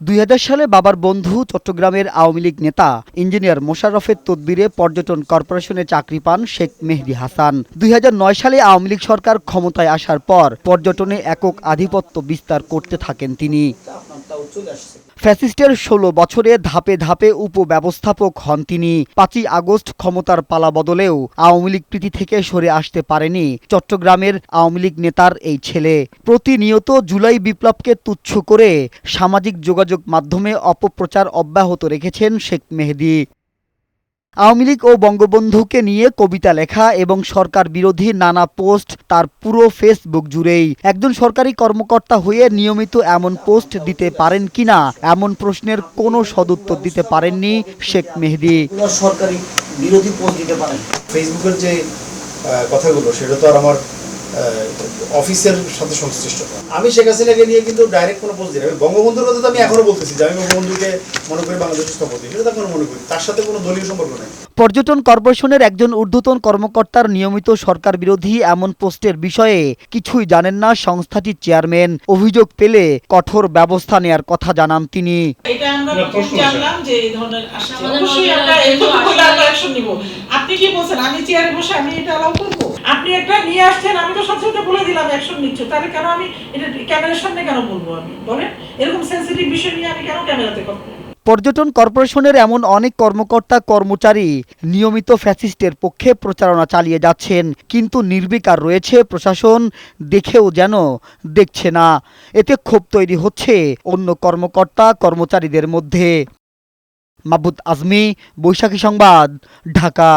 দুই হাজার সালে বাবার বন্ধু চট্টগ্রামের আওয়ামী লীগ নেতা ইঞ্জিনিয়ার মোশাররফের তদবিরে পর্যটন কর্পোরেশনে চাকরি পান শেখ মেহদি হাসান। দুই হাজার নয় সালে আওয়ামী লীগ সরকার ক্ষমতায় আসার পর পর্যটনে একক আধিপত্য বিস্তার করতে থাকেন তিনি। ফ্যাসিস্টের ষোলো বছরে ধাপে ধাপে উপব্যবস্থাপক হন তিনি। পাঁচই আগস্ট ক্ষমতার পালা বদলেও আওয়ামী লীগ প্রীতি থেকে সরে আসতে পারেনি চট্টগ্রামের আওয়ামী লীগ নেতার এই ছেলে। প্রতিনিয়ত জুলাই বিপ্লবকে তুচ্ছ করে সামাজিক যোগাযোগ মাধ্যমে অপপ্রচার অব্যাহত রেখেছেন শেখ মেহেদি। আওয়ামী লীগ ও বঙ্গবন্ধুকে নিয়ে কবিতা লেখা এবং সরকার বিরোধী নানা পোস্ট তার পুরো ফেসবুক জুড়েই। একজন সরকারি কর্মকর্তা হয়ে নিয়মিত এমন পোস্ট দিতে পারেন কিনা? এমন প্রশ্নের কোনো সদুত্তর দিতে পারেননি শেখ মেহেদি। সরকারি বিরোধী পোস্ট দিতে পারেন। ফেসবুকের যে কথাগুলো, সেটা তো আর আমার অফিসের সাথে সংশ্লিষ্ট। আমি শেখ হাসিনাকে নিয়ে কিন্তু ডাইরেক্ট কোনো পোস্ট দিই আমি বঙ্গবন্ধুর কথা তো আমি এখনও বলতেছি যে আমি বঙ্গবন্ধুকে মনে করি বাংলাদেশের স্থপতি। সেটা তো এখনও মনে করি। তার সাথে কোনো দলীয় সম্পর্ক নেই। পর্যটন কর্পোরেশনের একজন ঊর্ধ্বতন কর্মকর্তার নিয়মিত সরকার বিরোধী এমন পোস্টের বিষয়ে কিছুই জানেন না সংস্থাটির চেয়ারম্যান। অভিযোগ পেলে কঠোর ব্যবস্থা নেয়ার কথা জানান তিনি। এটা আমরা জানলাম যে এই ধরনের অবশ্যই আমরা এরকম যেহেতু হলে আমরা আসলে- অ্যাকশন নিব। আপনি কি বলছেন? আমি চেয়ারে বসে আমি এটা অ্যালাউ করব? আপনি একটা নিয়ে আসছেন, আমি তো সাথে বলে দিলাম অ্যাকশন নিচ্ছ। তাহলে কেন আমি এটা ক্যামেরার সামনে কেন বলব আমি? বলেন, এরকম সেন্সিটিভ বিষয় নিয়ে আমি কেন ক্যামেরাতে কথা? পর্যটন কর্পোরেশনের এমন অনেক কর্মকর্তা, কর্মচারী নিয়মিত ফ্যাসিস্টের পক্ষে প্রচারণা চালিয়ে যাচ্ছেন, কিন্তু নির্বিকার রয়েছে প্রশাসন, দেখেও যেন দেখছে না। এতে ক্ষোভ তৈরি হচ্ছে অন্য কর্মকর্তা, কর্মচারীদের মধ্যে। মাবুদ আজমি, বৈশাখী সংবাদ, ঢাকা।